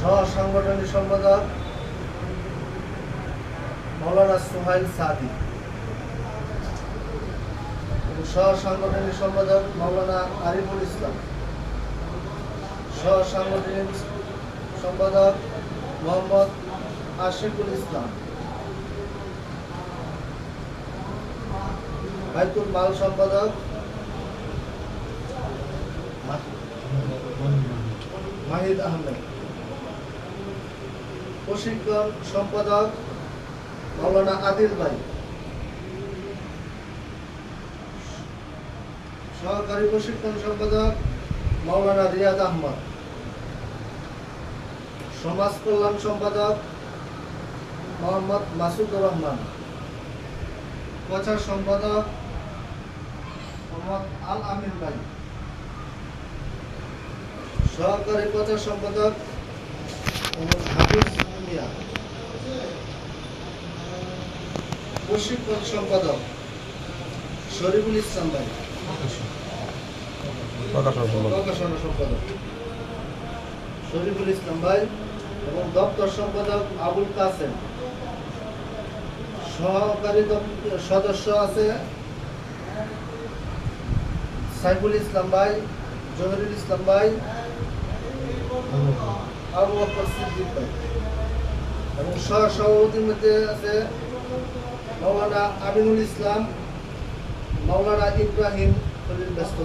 সহ সাংগঠনিক সম্পাদক মৌলানা সুহাইল সাদি সহ সাংগঠনিক সম্পাদক মৌলানা আরিফুল ইসলাম। সহ সম্পাদক মোহাম্মদ আশিকুল ইসলাম। বাইতুল মাল সম্পাদক মাহিদ আহমেদ। প্রশিক্ষণ সম্পাদক মৌলানা আদিল ভাই। সহকারী প্রশিক্ষণ সম্পাদক মৌলানা রিয়াদ আহমদ। সমাজ কল্যাণ সম্পাদক মোহাম্মদ মাসুদুর রহমান। প্রচার সম্পাদক মোহাম্মদ আল আমিন ভাই। সহকারী প্রচার সম্পাদক প্রশিক্ষণ সম্পাদক শরীফুল ইসলাম ভাই। প্রকাশনা সম্পাদক। শরীফুল ইসলাম ভাই এবং দপ্তর সম্পাদক আবুল কাসেম। সহকারী সদস্য আছে সাইফুল ইসলাম ভাই জহিরুল ইসলাম ভাই আবু বকর সিদ্দিক ভাই। এবং সহ সভাপতির মধ্যে আছে মৌলানা আমিনুল ইসলাম মৌলানা ইব্রাহিম ব্যস্ত